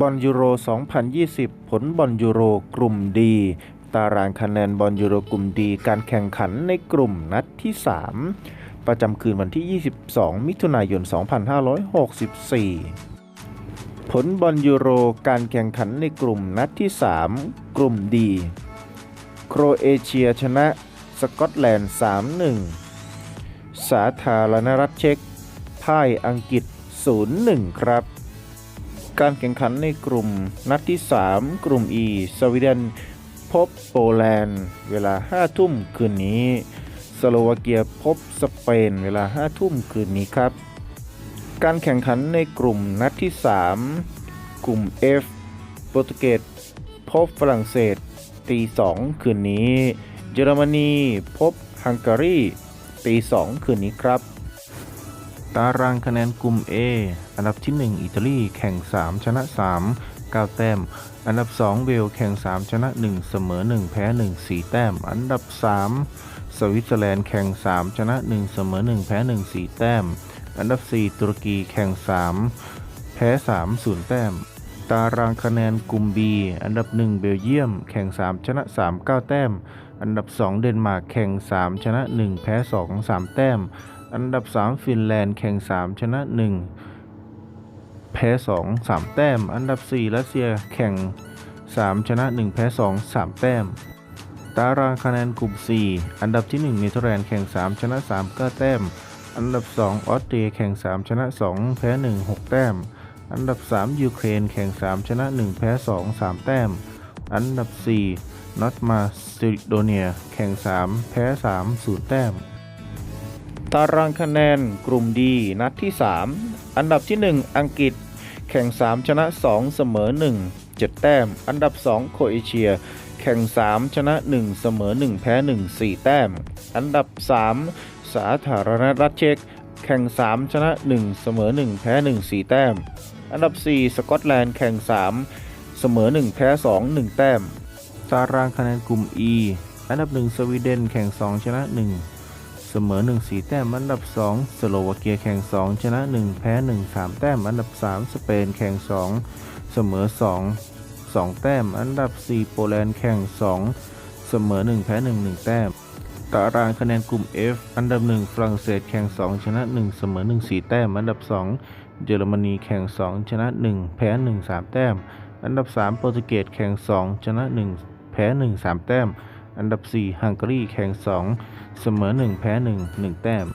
บอลยูโร 2020 ผลบอลยูโรกลุ่มดี ตารางคะแนนบอลยูโรกลุ่มดี การแข่งขันในกลุ่มนัดที่ 3 ประจำคืนวันที่ 22 มิถุนายน 2564 ผลบอลยูโรการแข่งขันในกลุ่มนัดที่ 3 กลุ่มดี โครเอเชียชนะสกอตแลนด์ 3-1 สาธารณรัฐเช็กพ่ายอังกฤษ 0-1 ครับ การแข่งขันในกลุ่มนัดที่ 3 กลุ่ม E สวีเดนพบโปแลนด์ เวลา 5 ทุ่มคืนนี้ สโลวาเกียพบสเปน เวลา 5 ทุ่มคืนนี้ครับ การแข่งขันในกลุ่มนัดที่ 3 กลุ่ม F โปรตุเกสพบฝรั่งเศสตี2คืนนี้ เยอรมนีพบฮังการีตี2คืนนี้ครับ ตารางคะแนนกลุ่ม A อันดับที่ 1 อิตาลีแข่ง 3 ชนะ 3 9 แต้ม อันดับ 2 เวลแข่ง 3 ชนะ 1 เสมอ 1 แพ้ 1 4 แต้ม อันดับ 3 สวิตเซอร์แลนด์แข่ง 3 ชนะ 1 เสมอ 1 แพ้ 1 4 แต้ม อันดับ 4 ตุรกีแข่ง 3 แพ้ 3 0 แต้ม ตารางคะแนนกลุ่ม B อันดับ 1 เบลเยียม แข่ง 3 ชนะ 3 9 แต้ม อันดับ 2 เดนมาร์กแข่ง 3 ชนะ 1 แพ้ 2 3 แต้ม อันดับ 3 ฟินแลนด์แข่ง 3 ชนะ 1 แพ้ 2 3 แต้ม อันดับ 4 รัสเซียแข่ง 3 ชนะ 1 แพ้ 2 3 แต้ม ตารางคะแนนกลุ่ม 4 อันดับที่1เนเธอร์แลนด์แข่ง 3 ชนะ3 9 แต้ม อันดับ 2 ออสเตรียแข่ง 3 ชนะ 2 แพ้ 1 6 แต้ม อันดับ 3 ยูเครนแข่ง 3 ชนะ 1 แพ้ 2 3 แต้ม อันดับ 4นอตมาซิโดเนีย แข่ง 3 แพ้ 3 0 แต้ม ตารางคะแนนกลุ่มดีนัดที่ 3 อันดับที่ 1 อังกฤษ แข่ง 3 ชนะ 2 เสมอ 1 7 แต้ม อันดับ 2 โคเอเชีย แข่ง 3 ชนะ 1 เสมอ 1 แพ้ 1 4 แต้ม อันดับ 3 สาธารณรัฐเช็ก แข่ง 3 ชนะ 1 เสมอ 1 แพ้ 1 4 แต้ม อันดับ 4 สกอตแลนด์ แข่ง 3 เสมอ 1 แพ้ 2 1 แต้ม ตารางคะแนนกลุ่ม E อันดับ 1 สวีเดน แข่ง 2 ชนะ 1 เสมอ 1 4 แต้มอันดับ 2 สโลวาเกียแข่ง 2 ชนะ 1 แพ้ 1 3 แต้มอันดับ 3 สเปนแข่ง 2 เสมอ 2 2 แต้ม อันดับ 4 โปแลนด์แข่ง 2 เสมอ 1 แพ้ 1 1 แต้ม ตารางคะแนนกลุ่ม F อันดับ 1 ฝรั่งเศสแข่ง 2 ชนะ 1 เสมอ 1 4 แต้ม อันดับ 2 เยอรมนีแข่ง 2 ชนะ 1 แพ้ 1 3 แต้ม อันดับ 3 โปรตุเกสแข่ง 2 ชนะ 1 แพ้ 1 3 แต้ม อันดับ 4 ฮังการีแข่ง 2 เสมอ 1 แพ้ 1 1 แต้ม